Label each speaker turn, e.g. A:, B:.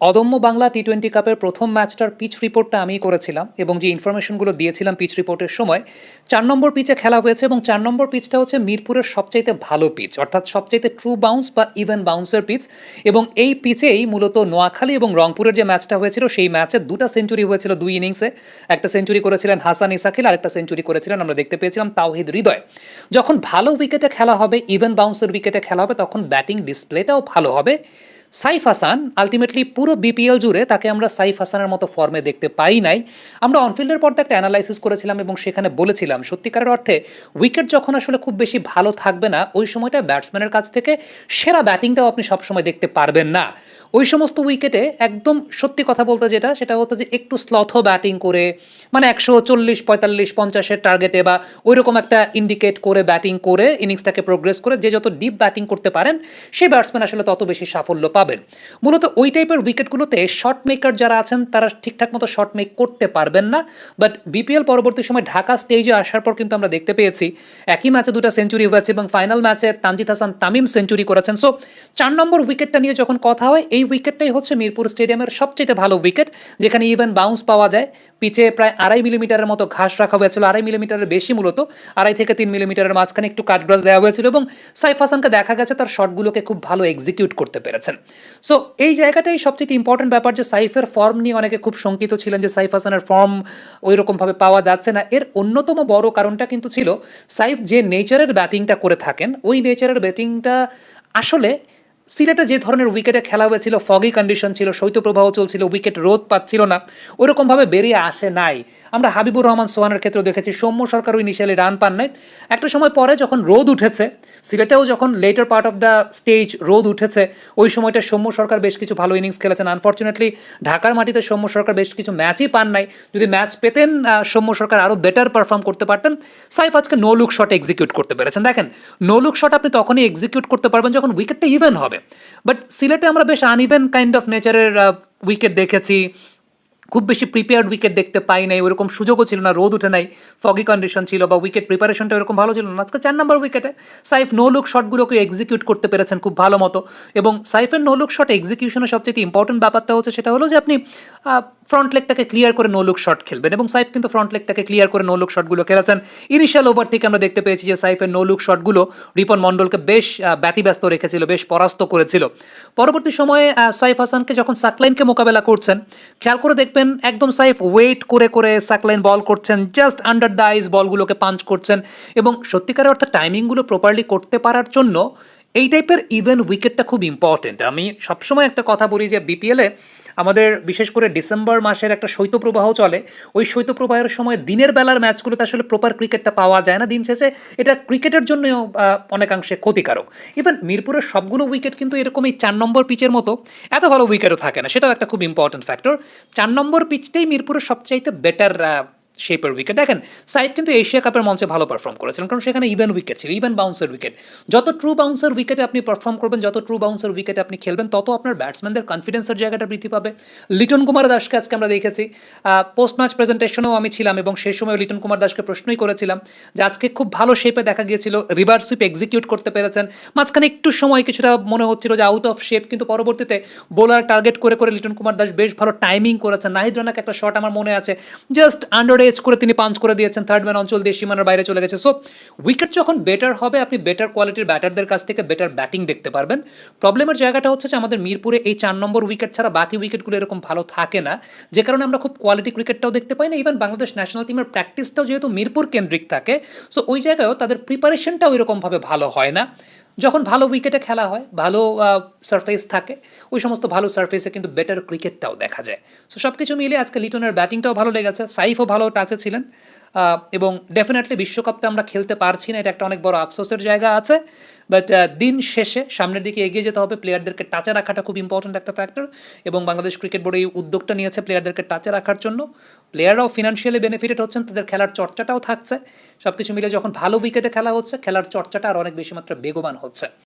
A: অদম্য Bangla T twenty কাপের প্রথম ম্যাচটার পিচ রিপোর্টটা আমি করেছিলাম এবং যে ইনফরমেশনগুলো দিয়েছিলাম পিচ রিপোর্টের সময়, চার নম্বর পিচে খেলা হয়েছে এবং চার নম্বর পিচটা হচ্ছে মিরপুরের সবচাইতে ভালো পিচ, অর্থাৎ সবচাইতে ট্রু বাউন্স বা ইভেন বাউন্সের পিচ এবং এই পিচেই মূলত নোয়াখালী এবং রংপুরের যে ম্যাচটা হয়েছিল সেই ম্যাচে দুটা সেঞ্চুরি হয়েছিল দুই ইনিংসে একটা সেঞ্চুরি করেছিলেন হাসান ইসাকিল আরেকটা সেঞ্চুরি করেছিলেন আমরা দেখতে পেয়েছিলাম তাওহিদ হৃদয়। যখন ভালো উইকেটে খেলা হবে ইভেন বাউন্সের উইকেটে খেলা হবে, তখন ব্যাটিং ডিসপ্লেটাও ভালো হবে। সাইফ হাসান আলটিমেটলি পুরো বিপিএল জুড়ে তাকে আমরা সাইফ হাসানের মতো ফর্মে দেখতে পাই নাই। আমরা অনফিল্ডের পর্দা একটা অ্যানালাইসিস করেছিলাম এবং সেখানে বলেছিলাম, সত্যিকারের অর্থে উইকেট যখন আসলে খুব বেশি ভালো থাকবে না, ওই সময়টা ব্যাটসম্যানের কাছ থেকে সেরা ব্যাটিংটাও আপনি সবসময় দেখতে পারবেন না। ওই সমস্ত উইকেটে একদম সত্যি কথা বলতে যেটা, সেটা হতো যে একটু স্লথ ব্যাটিং করে মানে একশো চল্লিশ, পঁয়তাল্লিশ, পঞ্চাশের টার্গেটে বা ওই রকম একটা ইন্ডিকেট করে ব্যাটিং করে ইনিংসটাকে প্রোগ্রেস করে যে যত ডিপ ব্যাটিং করতে পারেন সেই ব্যাটসম্যান আসলে তত বেশি সাফল্য পাবেন। মূলত ওই টাইপের উইকেটগুলোতে শর্ট মেকার যারা আছেন, তারা ঠিকঠাক মতো শর্ট মেক করতে পারবেন না। বাট বিপিএল পরবর্তী সময় ঢাকা স্টেজে আসার পর কিন্তু আমরা দেখতে পেয়েছি, একই ম্যাচে দুটো সেঞ্চুরি হয়েছে এবং ফাইনাল ম্যাচে তানজিদ হাসান তামিম সেঞ্চুরি করেছেন। সো চার নম্বর উইকেটটা নিয়ে যখন কথা হয়, এই উইকেটটাই হচ্ছে মিরপুর স্টেডিয়ামের সবচেয়ে ভালো উইকেট যেখানে ইভেন বাউন্স পাওয়া যায়। পিচে প্রায় আড়াই মিলিমিটারের মতো ঘাস রাখা হয়েছিল, আড়াই মিলিমিটারের বেশি মূলত, আড়াই থেকে তিন মিলিমিটারের মাঝখানে একটু কাঠগ্রাস দেওয়া হয়েছিল এবং সাইফ হাসানকে দেখা গেছে তার শটগুলোকে খুব ভালো এক্সিকিউট করতে পেরেছেন। সো এই জায়গাটাই সবচেয়ে ইম্পর্টেন্ট ব্যাপার যে সাইফের ফর্ম নিয়ে অনেকে খুব শঙ্কিত ছিলেন যে সাইফ হাসানের ফর্ম ওই রকমভাবে পাওয়া যাচ্ছে না। এর অন্যতম বড় কারণটা কিন্তু ছিল, সাইফ যে নেচারের ব্যাটিংটা করে থাকেন, ওই নেচারের ব্যাটিংটা আসলে সিলেটে যে ধরনের উইকেটে খেলা হয়েছিল ফগি কন্ডিশন ছিল, শৈত্যপ্রবাহ চলছিল উইকেট রোদ পাচ্ছিল না ওরকমভাবে বেরিয়ে আসে নাই। আমরা হাবিবুর রহমান, সোহানের ক্ষেত্রেও দেখেছি, সৌম্য সরকারও ইনিশিয়ালি রান পান নাই। একটা সময় পরে যখন রোদ উঠেছে, সিলেটেও যখন later part of the stage রোদ উঠেছে, ওই সময়টা সৌম্য সরকার বেশ কিছু ভালো ইনিংস খেলেছেন। আনফর্চুনেটলি ঢাকার মাটিতে সৌম্য সরকার বেশ কিছু ম্যাচই পান নাই। যদি ম্যাচ পেতেন সৌম্য সরকার আরও বেটার পারফর্ম করতে পারতেন। সাইফ আজকে নো লুক শট এক্সিকিউট করতে পেরেছেন। দেখেন নো লুক শট আপনি তখনই এক্সিকিউট করতে পারবেন যখন উইকেটটা ইভেন হবে। বাট সিলেটে আমরা বেশ আনইভেন কাইন্ড অফ নেচারের উইকেট দেখেছি। খুব বেশি প্রিপেয়ার্ড উইকেট দেখতে পাই নাই ওরকম সুযোগও ছিল না রোদ উঠে নাই ফগি কন্ডিশন ছিল বা উইকেট প্রিপারেশনটা ওরকম ভালো ছিল না। আজকে চার নম্বর উইকেটে সাইফ নো লুক শটগুলোকে এক্সিকিউট করতে পেরেছেন খুব ভালো মতো। এবং সাইফের নো লুক শট এক্সিকিউশনের সবচেয়ে ইম্পর্টেন্ট ব্যাপারটা হচ্ছে সেটা হলো যে আপনি ফ্রন্ট লেগটাকে ক্লিয়ার করে নো লুক শট খেলবেন। এবং সাইফ কিন্তু ফ্রন্ট লেগটাকে ক্লিয়ার করে নো লুক শটগুলো খেলেছেন। ইনিশিয়াল ওভার থেকে আমরা দেখতে পেয়েছি যে সাইফের নো লুক শটগুলো রিপন মণ্ডলকে বেশ আহ, ব্যতিব্যস্ত রেখেছিল বেশ পরাস্ত করেছিল। পরবর্তী সময়ে সাইফ হাসানকে যখন সাকলাইনকে মোকাবেলা করছেন খেয়াল করে দেখবেন একদম সাইফ ওয়েট করে করে সাকলাইন বল করছেন জাস্ট আন্ডার দ্য আইস বলগুলোকে পাঞ্চ করছেন এবং সত্যিকারের অর্থে টাইমিংগুলো প্রপারলি করতে পারার জন্য এই টাইপের ইভেন উইকেটটা খুব ইম্পর্টেন্ট আমি সবসময় একটা কথা বলি যে বিপিএলে আমাদের বিশেষ করে ডিসেম্বর মাসের একটা শৈত্যপ্রবাহ চলে। ওই শৈত্যপ্রবাহের সময় দিনের বেলার ম্যাচগুলোতে আসলে প্রপার ক্রিকেটটা পাওয়া যায় না দিন শেষে। এটা ক্রিকেটের জন্যও অনেকাংশে ক্ষতিকারক। ইভেন মিরপুরের সবগুলো উইকেট কিন্তু এরকম এই চার নম্বর পিচের মতো এত ভালো উইকেটও থাকে না। সেটাও একটা খুব ইম্পর্টেন্ট ফ্যাক্টর চার নম্বর পিচটাই মিরপুরের সবচাইতে বেটার শেপের উইকেট দেখেন সাইড কিন্তু এশিয়া কাপের মঞ্চে ভালো পারফর্ম করেছিলেন, কারণ সেখানে ইভেন উইকেট ছিল ইভেন বাউন্সের উইকেট যত ট্রু বাউন্সের উইকেটে আপনি পারফর্ম করবেন, যত ট্রু বাউন্সের উইকেটে আপনি খেলবেন, তত আপনার ব্যাটসম্যানদের কনফিডেন্সের জায়গাটা বৃদ্ধি পাবে। লিটন কুমার দাসকে আজকে আমরা দেখেছি। পোস্ট ম্যাচ প্রেজেন্টেশনেও আমি ছিলাম এবং সেই সময় লিটন কুমার দাসকে প্রশ্নই করেছিলাম যে আজকে খুব ভালো শেপে দেখা গিয়েছিল রিভার্স সুইপ এক্সিকিউট করতে পেরেছেন। মাঝখানে একটু সময় কিছুটা মনে হচ্ছিল যে আউট অফ শেপ কিন্তু পরবর্তীতে বোলার টার্গেট করে করে লিটন কুমার দাস বেশ ভালো টাইমিং করেছেন। নাহিদ রানাকে একটা শট আমার মনে আছে। জাস্ট আন্ডার এজ করে তিনি পাঞ্চ করে দিয়েছেন থার্ড ম্যান অঞ্চল দিয়ে সীমানার বাইরে চলে গেছে। সো উইকেট যখন বেটার হবে, আপনি বেটার কোয়ালিটির ব্যাটারদের কাছ থেকে বেটার ব্যাটিং দেখতে পারবেন। প্রবলেমের জায়গাটা হচ্ছে যে আমাদের মিরপুরে এই চার নম্বর উইকেট ছাড়া বাকি উইকেটগুলো এরকম ভালো থাকে না। যে কারণে আমরা খুব কোয়ালিটি ক্রিকেটটাও দেখতে পাই না ইভেন বাংলাদেশ ন্যাশনাল টিমের প্র্যাকটিসটাও যেহেতু মিরপুর কেন্দ্রিক থাকে সো ওই জায়গায়ও তাদের প্রিপারেশনটাও এরকমভাবে ভালো হয় না। যখন ভালো উইকেটে খেলা হয়, ভালো সারফেস থাকে, ওই সমস্ত ভালো সারফেসে কিন্তু বেটার ক্রিকেটটাও দেখা যায়। সো সব কিছু মিলে আজকে লিটনের ব্যাটিংটাও ভালো লেগেছে সাইফও ভালো টাচে ছিলেন। এবং ডেফিনেটলি বিশ্বকাপটা আমরা খেলতে পারছি না, এটা একটা অনেক বড় আফসোসের জায়গা আছে। বাট দিন শেষে সামনের দিকে এগিয়ে যেতে হবে প্লেয়ারদেরকে টাচে রাখাটা খুব ইম্পর্ট্যান্ট একটা ফ্যাক্টর এবং বাংলাদেশ ক্রিকেট বোর্ড এই উদ্যোগটা নিয়েছে প্লেয়ারদেরকে টাচে রাখার জন্য। প্লেয়াররাও ফিনান্সিয়ালি বেনিফিটেড হচ্ছেন, তাদের খেলার চর্চাটাও থাকছে। সব কিছু মিলে যখন ভালো উইকেটে খেলা হচ্ছে, খেলার চর্চাটা আর অনেক বেশি মাত্রা বেগবান হচ্ছে।